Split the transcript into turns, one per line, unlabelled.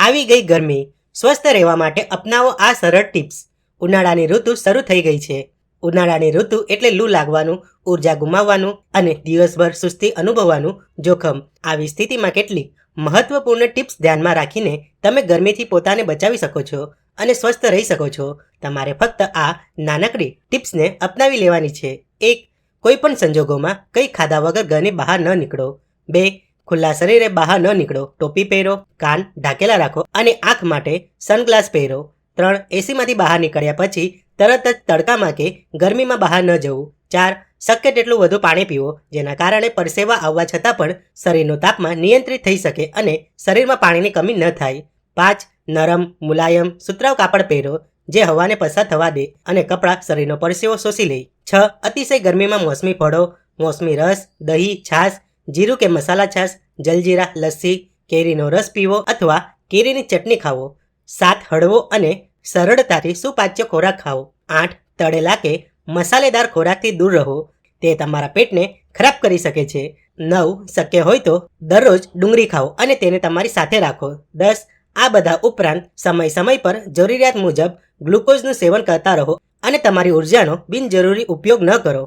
આવી ગઈ ગરમી, સ્વસ્થ રહેવા માટે અપનાવો આ સરળ ટિપ્સ. ઉનાળાની ઋતુ શરૂ થઈ ગઈ છે. ઉનાળાની ઋતુ એટલે લૂ લાગવાનું, ઊર્જા ગુમાવવાનું અને દિવસભર સુસ્તી અનુભવવાનું જોખમ. આવી સ્થિતિમાં કેટલીક મહત્વપૂર્ણ ટિપ્સ ધ્યાનમાં રાખીને તમે ગરમીથી પોતાને બચાવી શકો છો અને સ્વસ્થ રહી શકો છો. તમારે ફક્ત આ નાનકડી ટિપ્સને અપનાવી લેવાની છે. એક કોઈ પણ સંજોગોમાં કંઈ ખાધા વગર ઘરની બહાર ન નીકળો. બે ખુલ્લા શરીરે બહાર ન નીકળો, ટોપી પહેરો, કાન ઢાકેલા રાખો અને આંખ માટે સનગ્લાસ પહેરો. ત્રણ, એસીમાંથી બહાર નીકળ્યા પછી તરત જ તડકામાં કે ગરમીમાં બહાર ન જવું. ચાર, શક્ય તેટલું વધુ પાણી પીવો, જેના કારણે પરસેવા આવવા છતાં પણ શરીરનું તાપમાન નિયંત્રિત થઈ શકે અને શરીરમાં પાણીની કમી ન થાય. પાંચ, નરમ, મુલાયમ સુતરાવ કાપડ પહેરો, જે હવાને પસાર થવા દે અને કપડાં શરીરનો પરસેવો શોષી લે. છ, અતિશય ગરમીમાં મોસમી ફળો, મોસમી રસ, દહીં, છાશ જીરું કે મસાલા છાશ, જલજીરા, લસ્સી, કેરીનો રસ પીવો અથવા કેરીની ચટણી ખાવો. સાત હળવો અને સરળતાથી સુપાચ્ય ખોરાક ખાઓ આઠ તળેલા કે મસાલેદાર ખોરાકથી દૂર રહો. તે તમારા પેટને ખરાબ કરી શકે છે. નવ શક્ય હોય તો દરરોજ ડુંગળી ખાઓ અને તેને તમારી સાથે રાખો. દસ આ બધા ઉપરાંત સમય સમય પર જરૂરિયાત મુજબ ગ્લુકોઝનું સેવન કરતા રહો અને તમારી ઉર્જાનો બિનજરૂરી ઉપયોગ ન કરો.